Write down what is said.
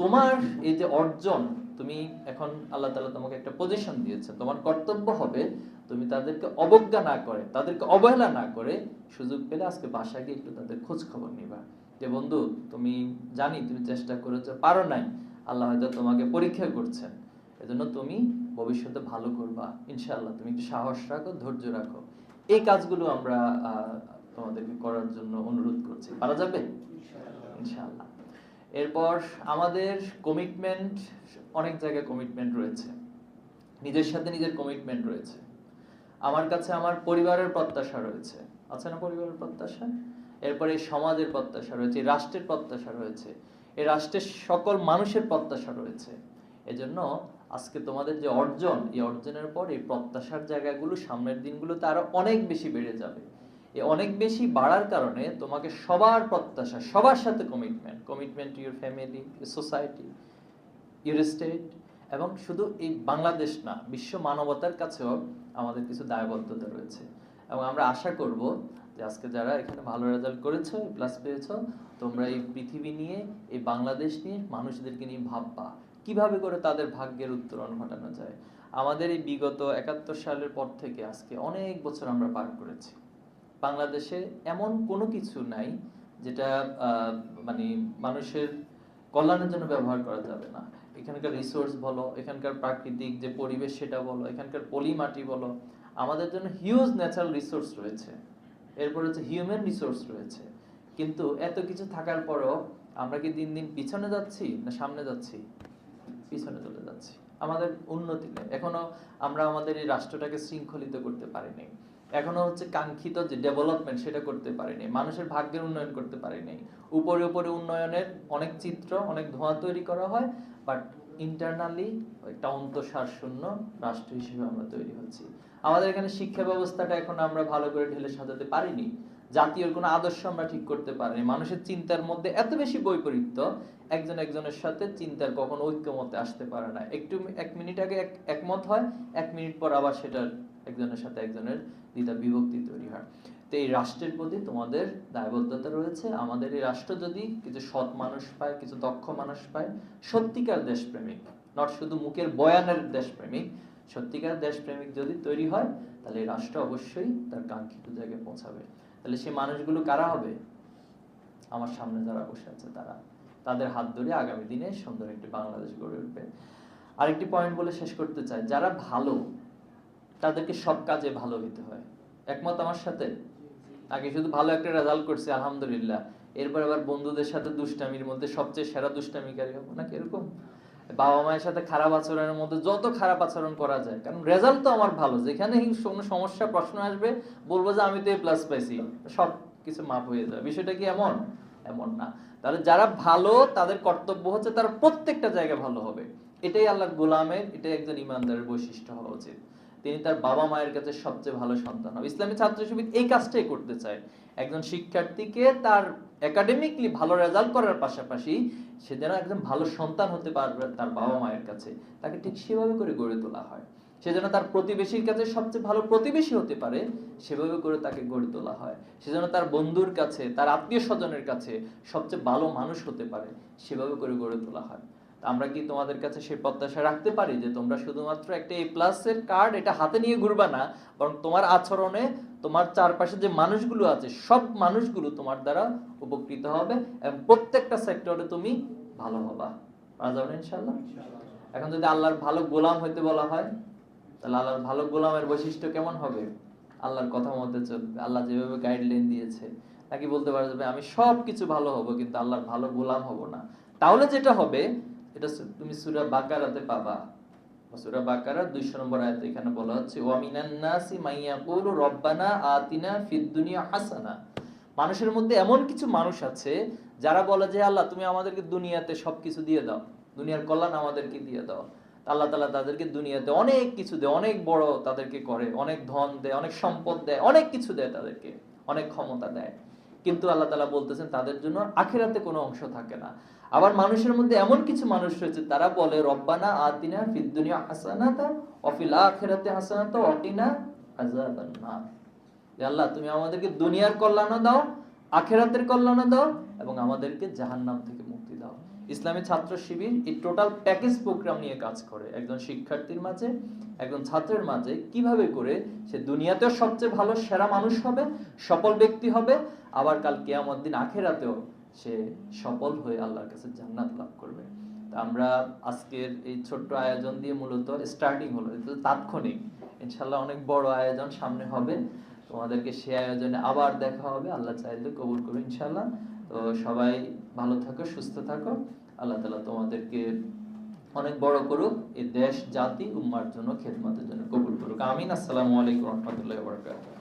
তোমার এই যে অর্জন, তুমি এখন আল্লাহ তালা তোমাকে একটা পজিশন দিয়েছে। তোমার কর্তব্য হবে তুমি তাদেরকে অবজ্ঞা না করে, তাদেরকে অবহেলা না করে সুযোগ পেলে আজকে বাসায় গিয়ে একটু তাদের খোঁজ খবর নিবা। যে বন্ধু, তুমি জানি, তুমি চেষ্টা করেছ, পারো নাই। আল্লাহ হয়তো তোমাকে পরীক্ষা করছেন। এজন্য তুমি ভবিষ্যতে ভালো করবা। ইনশাআল্লাহ, তুমি একটু সাহস রাখো, ধৈর্য রাখো। এই কাজগুলো আমরা তোমাদেরকে করার জন্য অনুরোধ করছি। পারা যাবে? ইনশাআল্লাহ। এরপর আমাদের কমিটমেন্ট অনেক জায়গায় কমিটমেন্ট রয়েছে। নিজের সাথে নিজের কমিটমেন্ট রয়েছে। আমার কাছে আমার পরিবারের প্রত্যাশা রয়েছে। আছে না পরিবারের প্রত্যাশা? এরপরে সমাজের প্রত্যাশা রয়েছে রাষ্ট্রের প্রত্যাশা রয়েছে, এই রাষ্ট্রের সকল মানুষের প্রত্যাশা রয়েছে। এজন্য আজকে তোমাদের যে অর্জন, এই অর্জনের পর এই প্রত্যাশার জায়গাগুলো সামনের দিনগুলোতে আরও অনেক বেশি বেড়ে যাবে। অনেক বেশি বাড়ার কারণে তোমাকে সবার প্রত্যাশা, সবার সাথে commitment commitment to your family society your state এবং শুধু এই বাংলাদেশ না, বিশ্ব মানবতার কাছেও আমাদের কিছু দায়বদ্ধতা রয়েছে। এবং আমরা আশা করব যে আজকে যারা এখানে ভালো রেজাল্ট করেছ প্লাস পেয়েছ, তোমরা এই পৃথিবী নিয়ে, এই বাংলাদেশ নিয়ে মানুষদেরকে নিয়ে ভাববা। কীভাবে করে তাদের ভাগ্যের উত্তরণ ঘটানো যায়? আমাদের এই বিগত একাত্তর সালের পর থেকে আজকে অনেক বছর আমরা পার করেছি। বাংলাদেশে এমন কোনো কিছু নাই যেটা মানে মানুষের কল্যাণের জন্য ব্যবহার করা যাবে না। এখানকার রিসোর্স বলো, এখানকার প্রাকৃতিক যে পরিবেশ সেটা বলো, এখানকার পলি মাটি বলো, আমাদের জন্য হিউজ ন্যাচারাল রিসোর্স রয়েছে। এরপর হচ্ছে হিউম্যান রিসোর্স রয়েছে। কিন্তু এত কিছু থাকার পরেও আমরা কি দিন দিন পিছনে যাচ্ছি না সামনে যাচ্ছি? পিছনে চলে যাচ্ছি। আমাদের উন্নতি নেই। এখনও আমরা আমাদের এই রাষ্ট্রটাকে শৃঙ্খলিত করতে পারিনি। এখনও হচ্ছে কাঙ্ক্ষিত যে ডেভেলপমেন্ট সেটা করতে পারেনি, মানুষের ভাগ্যের উন্নয়ন করতে পারেনি। উপরে উপরে উন্নয়নের অনেক চিত্র, অনেক ধোঁয়া তৈরি করা হয় বাট ইন্টারনালি একটা অন্তঃসার শূন্য রাষ্ট্র হিসেবে আমরা তৈরি হচ্ছি। আমাদের এখানে শিক্ষা ব্যবস্থাটা এখন আমরা ভালো করে ঢেলে সাজাতে পারিনি। জাতীয় কোনো আদর্শ আমরা ঠিক করতে পারিনি। মানুষের চিন্তার মধ্যে এত বেশি বৈপরীত্য, একজন একজনের সাথে চিন্তার কখনো ঐক্যমতে আসতে পারে না। একটু, এক মিনিট আগে এক- একমত হয়, এক মিনিট পর আবার সেটা একজনের সাথে একজনের দ্বিধা বিভক্তি তৈরি হয়। তো এই রাষ্ট্রের প্রতি তোমাদের দায়বদ্ধতা রয়েছে। আমাদের এই রাষ্ট্র যদি কিছু সৎ মানুষ পায়, কিছু দক্ষ মানুষ পায়, সত্যিকার দেশপ্রেমিক নট শুধু মুখের বয়ানের দেশপ্রেমিক, সত্যিকার দেশপ্রেমিক যদি তৈরি হয়, তাহলে রাষ্ট্র অবশ্যই তার কাঙ্ক্ষিত জায়গায় পৌঁছাবে। তাহলে সেই মানুষগুলো কারা হবে? আমার সামনে যারা বসে আছে তারা। তাদের হাত ধরে আগামী দিনে সুন্দর একটি বাংলাদেশ গড়ে উঠবে। আরেকটি পয়েন্ট বলে শেষ করতে চাই। যারা ভালো তাদেরকে সব কাজে ভালো হতে হয়। একমত আমার সাথে? আগে শুধু ভালো একটা রেজাল্ট করছে, আলহামদুলিল্লাহ। এরপর আবার বন্ধুদের সাথে দুষ্টামির মধ্যে সবচেয়ে সেরা দুষ্টামিকারী হব নাকি এরকম? বাবা মায়ের সাথে খারাপ আচরণের মধ্যে যত খারাপ আচরণ করা যায়, কারণ রেজাল্ট তো আমার ভালো। যেখানে কোনো সমস্যা, প্রশ্ন আসবে, বলব যে আমি তো এই প্লাস পাইছি। সব কিছু মাপ হয়ে যাবে। বিষয়টা কি এমন? এমন না। তাহলে যারা ভালো, তাদের কর্তব্য হচ্ছে তারা প্রত্যেকটা জায়গায় ভালো হবে। এটাই আল্লাহর গোলামের, এটাই একজন ইমানদারের বৈশিষ্ট্য হওয়া উচিত। তিনি তার বাবা মায়ের কাছে সবচেয়ে ভালো সন্তান হবে। ইসলামী ছাত্র শিবির এই কাজটাই করতে চায়। একজন শিক্ষার্থীকে তার একাডেমিকলি ভালো রেজাল্ট করার পাশাপাশি সে যেন একজন ভালো সন্তান হতে পারবে তার বাবা মায়ের কাছে, তাকে ঠিক সেভাবে করে গড়ে তোলা হয়। সে যেন তার প্রতিবেশীর কাছে সবচেয়ে ভালো প্রতিবেশী হতে পারে, সেভাবে করে তাকে গড়ে তোলা হয়। সে যেন তার বন্ধুর কাছে, তার আত্মীয় স্বজনের কাছে সবচেয়ে ভালো মানুষ হতে পারে, সেভাবে করে গড়ে তোলা হয়। আমরা কি তোমাদের কাছে সেই প্রত্যাশা রাখতে পারি যে তোমরা শুধুমাত্র একটা এ প্লাসের কার্ড এটা হাতে নিয়ে ঘুরবা না বরং তোমার আচরণে তোমার চারপাশে যে মানুষগুলো আছে সব মানুষগুলো তোমার দ্বারা উপকৃত হবে এবং প্রত্যেকটা সেক্টরে তুমি ভালো হবা। পারা যাবে ইনশাল্লাহ এখন যদি আল্লাহর ভালো গোলাম হইতে বলা হয় তাহলে আল্লাহর ভালো গোলামের বৈশিষ্ট্য কেমন হবে? আল্লাহর কথা মতে চলবে আল্লাহ যেভাবে গাইডলাইন দিয়েছে নাকি বলতে পারা যাবে আমি সব কিছু ভালো হব কিন্তু আল্লাহর ভালো গোলাম হব না। তাহলে যেটা হবে এটা তুমি সুরা বাকারাতে পাবা। সুরা বাকারা 200 নম্বর আয়াতে এখানে বলা হচ্ছে, ওয়া মিনান মাইয়াকুলু রব্বানা আতিনা ফিদ হাসানা। মানুষের মধ্যে এমন কিছু মানুষ আছে, যারা বলে যে, আল্লাহ, তুমি আমাদেরকে দুনিয়াতে সবকিছু দিয়ে দাও। দুনিয়ার কল্যাণ আমাদেরকে দিয়ে দাও। আল্লাহ তাআলা তাদেরকে দুনিয়াতে অনেক কিছু দেয়, অনেক বড় তাদেরকে করে, অনেক ধন দেয়, অনেক সম্পদ দেয়, অনেক কিছু দেয় তাদেরকে, অনেক ক্ষমতা দেয়। কিন্তু আল্লাহ তালা বলতেছেন, তাদের জন্য আখিরাতে কোনো অংশ থাকে না। আবার মানুষের মধ্যে এমন কিছু মানুষ রয়েছে, তারা বলে, রব্বানা আতিনা ফিদ দুনিয়া হাসানাতা ওয়া ফিল আখিরাতি হাসানাতা যে আল্লাহ, তুমি আমাদেরকে দুনিয়ার কল্যাণও দাও, আখেরাতের কল্যাণও দাও এবং আমাদেরকে জাহান্নাম থেকে মুক্তি দাও। ইসলামী ছাত্র শিবির এই টোটাল প্যাকেজ প্রোগ্রাম নিয়ে কাজ করে। একজন শিক্ষার্থীর মাঝে, একজন ছাত্রের মাঝে কীভাবে করে সে দুনিয়াতেও সবচেয়ে ভালো, সেরা মানুষ হবে, সফল ব্যক্তি হবে, আবার কাল কেয়ামত দিন আখেরাতেও সে সফল হয়ে আল্লাহর কাছে জান্নাত লাভ করবে। তা আমরা আজকের এই ছোট্ট আয়োজন দিয়ে মূলত স্টার্টিং হলো। এটা তাৎক্ষণিক। ইনশাল্লাহ অনেক বড় আয়োজন সামনে হবে। তোমাদেরকে সে আয়োজনে আবার দেখা হবে। আল্লাহ চাইলে কবুল করবে ইনশাল্লাহ তো সবাই ভালো থাকো, সুস্থ থাকো। আল্লাহ তালা তোমাদেরকে অনেক বড় করুক। এই দেশ, জাতি, উম্মার জন্য, খেদমতের জন্য কবুল করুক। আমিন। আসসালামু আলাইকুম রহমতুল্লাহ বরকাত